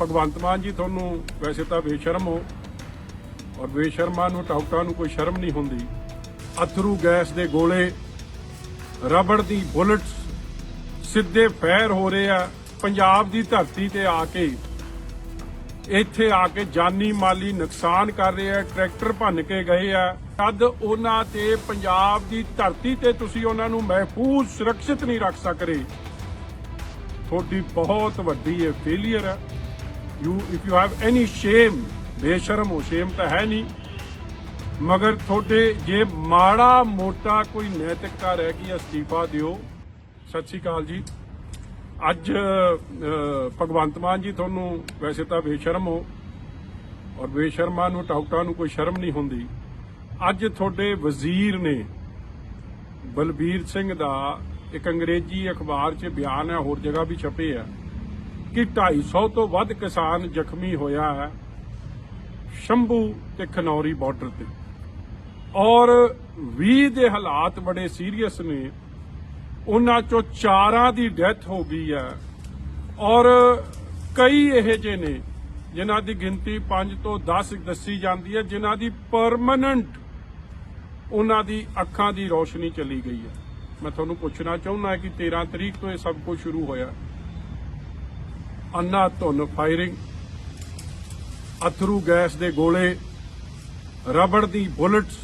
ਭਗਵੰਤ ਮਾਨ ਜੀ ਤੁਹਾਨੂੰ ਵੈਸੇ ਤਾਂ ਬੇਸ਼ਰਮ ਹੋ ਔਰ ਬੇਸ਼ਰਮਾਂ ਨੂੰ ਟਾਊਟਾਂ ਨੂੰ ਕੋਈ ਸ਼ਰਮ ਨਹੀਂ ਹੁੰਦੀ। ਅਥਰੂ ਗੈਸ ਦੇ ਗੋਲੇ, ਰਬੜ ਦੀ ਬੁਲਟਸ ਸਿੱਧੇ ਫੈਰ ਹੋ ਰਹੇ ਆ ਪੰਜਾਬ ਦੀ ਧਰਤੀ ਤੇ ਆ ਕੇ। ਇੱਥੇ ਆ ਕੇ ਜਾਨੀ ਮਾਲੀ ਨੁਕਸਾਨ ਕਰ ਰਹੇ ਆ, ਟਰੈਕਟਰ ਭੰਨ ਕੇ ਗਏ ਆ। ਤਦ ਉਹਨਾਂ ਤੇ ਪੰਜਾਬ ਦੀ ਧਰਤੀ ਤੇ ਤੁਸੀਂ ਉਹਨਾਂ ਨੂੰ ਮਹਿਫੂਜ਼, ਸੁਰੱਖਿਅਤ ਨਹੀਂ ਰੱਖ ਸਕਦੇ। ਤੁਹਾਡੀ ਬਹੁਤ ਵੱਡੀ ਇਹ ਫੇਲਿਅਰ ਹੈ। You if you have any shame ਬੇਸ਼ਰਮ ਹੋ ਸ਼ੇਮ ਤਾਂ ਹੈ ਨਹੀਂ। ਮਗਰ ਤੁਹਾਡੇ ਜੇ ਮਾੜਾ ਮੋਟਾ ਕੋਈ ਨੈਤਿਕਤਾ ਰਹਿ ਗਈ, ਅਸਤੀਫਾ ਦਿਓ। ਸਤਿ ਸ਼੍ਰੀ ਅਕਾਲ ਜੀ। ਅੱਜ ਭਗਵੰਤ ਮਾਨ ਜੀ ਤੁਹਾਨੂੰ ਵੈਸੇ ਤਾਂ ਬੇਸ਼ਰਮ ਹੋ, ਔਰ ਬੇਸ਼ਰਮਾਂ ਨੂੰ, ਟਾਊਟਾਂ ਨੂੰ ਕੋਈ ਸ਼ਰਮ ਨਹੀਂ ਹੁੰਦੀ। ਅੱਜ ਤੁਹਾਡੇ ਵਜ਼ੀਰ ਨੇ ਬਲਬੀਰ ਸਿੰਘ ਦਾ ਇੱਕ ਅੰਗਰੇਜ਼ੀ ਅਖਬਾਰ 'ਚ ਬਿਆਨ ਹੈ, ਹੋਰ ਜਗ੍ਹਾ ਵੀ ਛਪੇ ਆ, ਕਿ 250 ਤੋਂ ਵੱਧ ਕਿਸਾਨ ਜ਼ਖਮੀ ਹੋਇਆ ਹੈ ਸ਼ੰਭੂ ਤੇ ਖਨੌਰੀ ਬਾਰਡਰ ਤੇ। ਔਰ 20 ਦੇ ਹਾਲਾਤ ਬੜੇ ਸੀਰੀਅਸ ਨੇ। ਉਹਨਾਂ ਚੋਂ ਚਾਰਾਂ ਦੀ ਡੈਥ ਹੋ ਗਈ ਹੈ। ਔਰ ਕਈ ਇਹੋ ਜਿਹੇ ਨੇ, ਜਿਨ੍ਹਾਂ ਦੀ ਗਿਣਤੀ 5 ਤੋਂ 10 ਦੱਸੀ ਜਾਂਦੀ ਹੈ, ਜਿਨ੍ਹਾਂ ਦੀ ਪਰਮਨੈਂਟ ਉਹਨਾਂ ਦੀ ਅੱਖਾਂ ਦੀ ਰੋਸ਼ਨੀ ਚਲੀ ਗਈ ਹੈ। ਮੈਂ ਤੁਹਾਨੂੰ ਪੁੱਛਣਾ ਚਾਹੁੰਦਾ ਕਿ 13 ਤਰੀਕ ਤੋਂ ਇਹ ਸਭ ਕੁਝ ਸ਼ੁਰੂ ਹੋਇਆ। ਅੰਨਾ ਧੁੰਨ ਫਾਇਰਿੰਗ ਅਥਰੂ ਗੈਸ ਦੇ ਗੋਲੇ, ਰਬੜ ਦੀ ਬੁਲਟਸ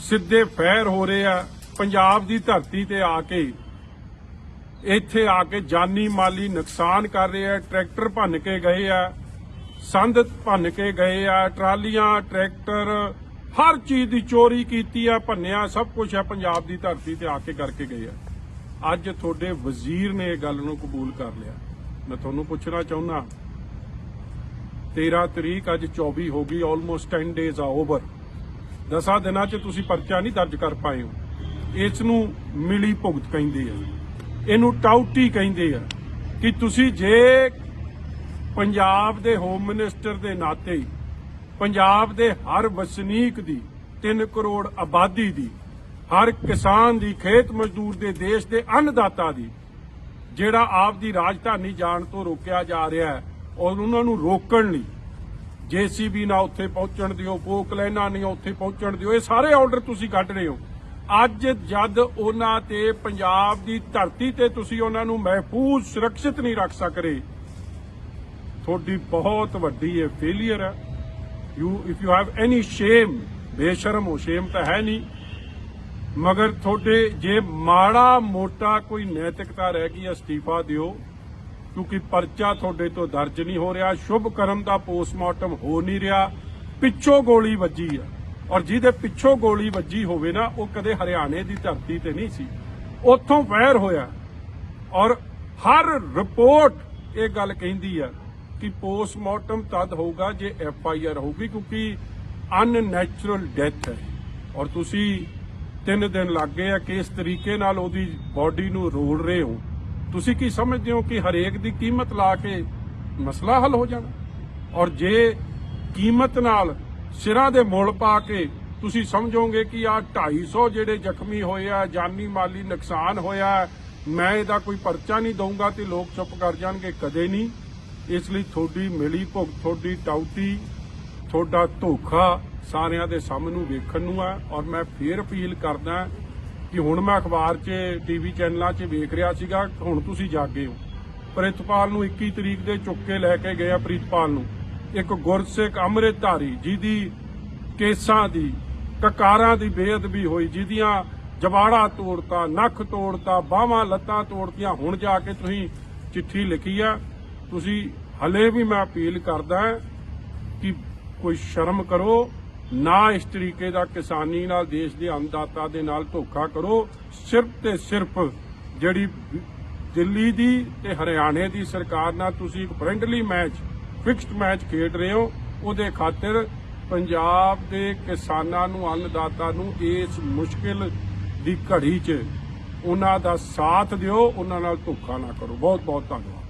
ਸਿੱਧੇ ਫੈਰ ਹੋ ਰਹੇ ਆ। ਪੰਜਾਬ ਦੀ ਧਰਤੀ ਤੇ ਆ ਕੇ, ਇੱਥੇ ਆ ਕੇ ਜਾਨੀ ਮਾਲੀ ਨੁਕਸਾਨ ਕਰ ਰਹੇ ਆ। ਟਰੈਕਟਰ ਭੰਨ ਕੇ ਗਏ ਆ, ਸੰਦ ਭੰਨ ਕੇ ਗਏ ਆ। ਟਰਾਲੀਆਂ, ਟਰੈਕਟਰ ਹਰ ਚੀਜ਼ ਦੀ ਚੋਰੀ ਕੀਤੀ ਆ, ਭੰਨਿਆ, ਸਭ ਕੁਝ ਆ, ਪੰਜਾਬ ਦੀ ਧਰਤੀ ਤੇ ਆ ਕੇ ਕਰਕੇ ਗਏ ਆ। ਅੱਜ ਤੁਹਾਡੇ ਵਜ਼ੀਰ ਨੇ ਇਹ ਗੱਲ ਨੂੰ ਕਬੂਲ ਕਰ ਲਿਆ। ਮੈਂ ਤੁਹਾਨੂੰ ਪੁੱਛਣਾ ਚਾਹੁੰਦਾ 13 ਤਰੀਕ ਅੱਜ 24 ਹੋ ਗਈ ਆਲਮੋਸਟ 10 ਡੇਜ਼ ਆ ਓਵਰ ਦਸਾਂ ਦਿਨਾਂ 'ਚ ਤੁਸੀਂ ਪਰਚਾ ਨਹੀਂ ਦਰਜ ਕਰ ਪਾਏ ਹੋ। ਇਸ ਨੂੰ ਮਿਲੀ ਭੁਗਤ ਕਹਿੰਦੇ ਆ। ਇਹਨੂੰ ਟਾਊਟੀ ਕਹਿੰਦੇ ਆ ਕਿ ਤੁਸੀਂ ਜੇ ਪੰਜਾਬ ਦੇ ਹੋਮ ਮਿਨਿਸਟਰ ਦੇ ਨਾਤੇ ਪੰਜਾਬ ਦੇ ਹਰ ਵਸਨੀਕ ਦੀ 3 ਕਰੋੜ ਆਬਾਦੀ ਦੀ, ਹਰ ਕਿਸਾਨ ਦੀ, ਖੇਤ ਮਜ਼ਦੂਰ ਦੇ, ਦੇਸ਼ ਦੇ ਅੰਨਦਾਤਾ ਦੀ, ਜਿਹੜਾ ਆਪ ਦੀ ਰਾਜਧਾਨੀ ਜਾਣ ਤੋਂ ਰੋਕਿਆ ਜਾ ਰਿਹਾ ਹੈ, ਔਰ ਉਹਨਾਂ ਨੂੰ ਰੋਕਣ ਲਈ ਜੀਸੀਬੀ ਨਾ ਉੱਥੇ ਪਹੁੰਚਣ ਦਿਓ, ਪੋਕਲੈਨਾ ਨਹੀਂ ਉੱਥੇ ਪਹੁੰਚਣ ਦਿਓ, ਇਹ ਸਾਰੇ ਆਰਡਰ ਤੁਸੀਂ ਕੱਢ ਰਹੇ ਹੋ। ਅੱਜ ਜਦ ਉਹਨਾਂ ਤੇ ਪੰਜਾਬ ਦੀ ਧਰਤੀ ਤੇ ਤੁਸੀਂ ਉਹਨਾਂ ਨੂੰ ਮਹਿਫੂਜ਼ ਸੁਰੱਖਿਅਤ ਨਹੀਂ ਰੱਖ ਸਕਦੇ, ਤੁਹਾਡੀ ਬਹੁਤ ਵੱਡੀ ਇਹ ਫੇਲਿਅਰ ਹੈ। You if you have any shame ਬੇਸ਼ਰਮ ਹੋ ਸ਼ੇਮ ਤਾਂ ਹੈ ਨਹੀਂ ਮਗਰ ਤੁਹਾਡੇ ਜੇ ਮਾੜਾ ਮੋਟਾ ਕੋਈ ਨੈਤਿਕਤਾ ਰਹਿ ਗਈ ਅਸਤੀਫਾ ਦਿਓ ਕਿਉਂਕਿ ਪਰਚਾ ਤੁਹਾਡੇ ਤੋਂ ਦਰਜ ਨਹੀਂ ਹੋ ਰਿਹਾ ਸ਼ੁਭ ਕਰਮ ਦਾ ਪੋਸਟਮਾਰਟਮ ਹੋ ਨਹੀਂ ਰਿਹਾ ਪਿੱਛੋਂ ਗੋਲੀ ਵੱਜੀ ਆ ਔਰ ਜਿਹਦੇ ਪਿੱਛੋਂ ਗੋਲੀ ਵੱਜੀ ਹੋਵੇ ਨਾ ਉਹ ਕਦੇ ਹਰਿਆਣੇ ਦੀ ਧਰਤੀ ਤੇ ਨਹੀਂ ਸੀ ਉੱਥੋਂ ਫਾਇਰ ਹੋਇਆ ਔਰ ਹਰ ਰਿਪੋਰਟ ਇਹ ਗੱਲ ਕਹਿੰਦੀ ਆ ਕਿ ਪੋਸਟਮਾਰਟਮ ਤਦ ਹੋਊਗਾ ਜੇ ਐਫ ਆਈ ਆਰ ਹੋਊਗੀ, ਕਿਉਂਕਿ ਅਨਨੈਚੁਰਲ ਡੈਥ ਹੈ। ਔਰ ਤੁਸੀਂ ਤਿੰਨ ਦਿਨ ਲੱਗ ਗਏ ਆ ਕਿ ਇਸ ਤਰੀਕੇ ਨਾਲ ਉਹਦੀ ਬਾਡੀ ਨੂੰ ਰੋਲ ਰਹੇ ਹੋ। ਤੁਸੀਂ ਕੀ ਸਮਝਦੇ ਹੋ ਕਿ ਹਰੇਕ ਦੀ ਕੀਮਤ ਲਾ ਕੇ ਮਸਲਾ ਹੱਲ ਹੋ ਜਾਣਾ? ਔਰ ਜੇ ਕੀਮਤ ਨਾਲ ਸਿਰਾਂ ਦੇ ਮੁੱਲ ਪਾ ਕੇ ਤੁਸੀਂ ਸਮਝੋਗੇ ਕਿ ਆ 250 ਜਿਹੜੇ ਜ਼ਖਮੀ ਹੋਏ ਆ, ਜਾਨੀ ਮਾਲੀ ਨੁਕਸਾਨ ਹੋਇਆ, ਮੈਂ ਇਹਦਾ ਕੋਈ ਪਰਚਾ ਨਹੀਂ ਦਊਂਗਾ ਤੇ ਲੋਕ ਚੁੱਪ ਕਰ ਜਾਣਗੇ, ਕਦੇ ਨਹੀਂ। ਇਸ ਲਈ ਤੁਹਾਡੀ ਮਿਲੀ ਭੁਗਤ, ਤੁਹਾਡੀ ਟਾਊਟੀ, ਤੁਹਾਡਾ ਧੋਖਾ ਸਾਰਿਆਂ ਦੇ ਸਾਹਮਣੇ ਵੇਖਣ ਨੂੰ ਆ ਔਰ ਮੈਂ ਫੇਰ ਅਪੀਲ ਕਰਦਾ ਕਿ ਹੁਣ ਮੈਂ ਅਖਬਾਰ 'ਚ, ਟੀਵੀ ਚੈਨਲਾਂ 'ਚ ਵੇਖ ਰਿਹਾ ਸੀਗਾ, ਹੁਣ ਤੁਸੀਂ ਜਾਗੇ ਹੋ। ਪ੍ਰਿਤਪਾਲ ਨੂੰ 21 ਤਰੀਕ ਦੇ ਚੁੱਕ ਕੇ ਲੈ ਕੇ ਗਏ ਆ ਪ੍ਰਿਤਪਾਲ ਨੂੰ। ਇੱਕ ਗੁਰਸਿੱਖ ਅੰਮ੍ਰਿਤਧਾਰੀ ਜਿਹਦੀ ਕੇਸਾਂ ਦੀ, ਕਕਾਰਾਂ ਦੀ ਬੇਅਦਬੀ ਹੋਈ, ਜਿਹਦੀਆਂ ਜਵਾੜਾ ਤੋੜਤਾ, ਨੱਖ ਤੋੜਤਾ, ਬਾਹਾਂ, ਲੱਤਾਂ ਤੋੜਤੀਆਂ, ਹੁਣ ਜਾ ਕੇ ਤੁਸੀਂ ਚਿੱਠੀ ਲਿਖੀ ਆ। ਤੁਸੀਂ ਹਲੇ ਵੀ ਮੈਂ ਅਪੀਲ ਕਰਦਾ ਕਿ ਕੋਈ ਸ਼ਰਮ ਕਰੋ, ਨਾ ਇਸ ਤਰੀਕੇ ਦਾ ਕਿਸਾਨੀ ਨਾਲ ਦੇਸ਼ ਦੇ ਅੰਨਦਾਤਾ ਦੇ ਨਾਲ ਧੋਖਾ ਕਰੋ, ਸਿਰਫ ਤੇ ਸਿਰਫ ਜਿਹੜੀ ਦਿੱਲੀ ਦੀ ਤੇ ਹਰਿਆਣੇ ਦੀ ਸਰਕਾਰ ਨਾਲ ਤੁਸੀਂ ਇੱਕ ਫ੍ਰੈਂਡਲੀ ਮੈਚ, ਫਿਕਸਡ ਮੈਚ ਖੇਡ ਰਹੇ ਹੋ, ਉਹਦੇ ਖਾਤਰ ਪੰਜਾਬ ਦੇ ਕਿਸਾਨਾਂ ਨੂੰ, ਅੰਨਦਾਤਾ ਨੂੰ ਇਸ ਮੁਸ਼ਕਿਲ ਦੀ ਘੜੀ 'ਚ ਉਹਨਾਂ ਦਾ ਸਾਥ ਦਿਓ, ਉਹਨਾਂ ਨਾਲ ਧੋਖਾ ਨਾ ਕਰੋ। ਬਹੁਤ ਬਹੁਤ ਧੰਨਵਾਦ।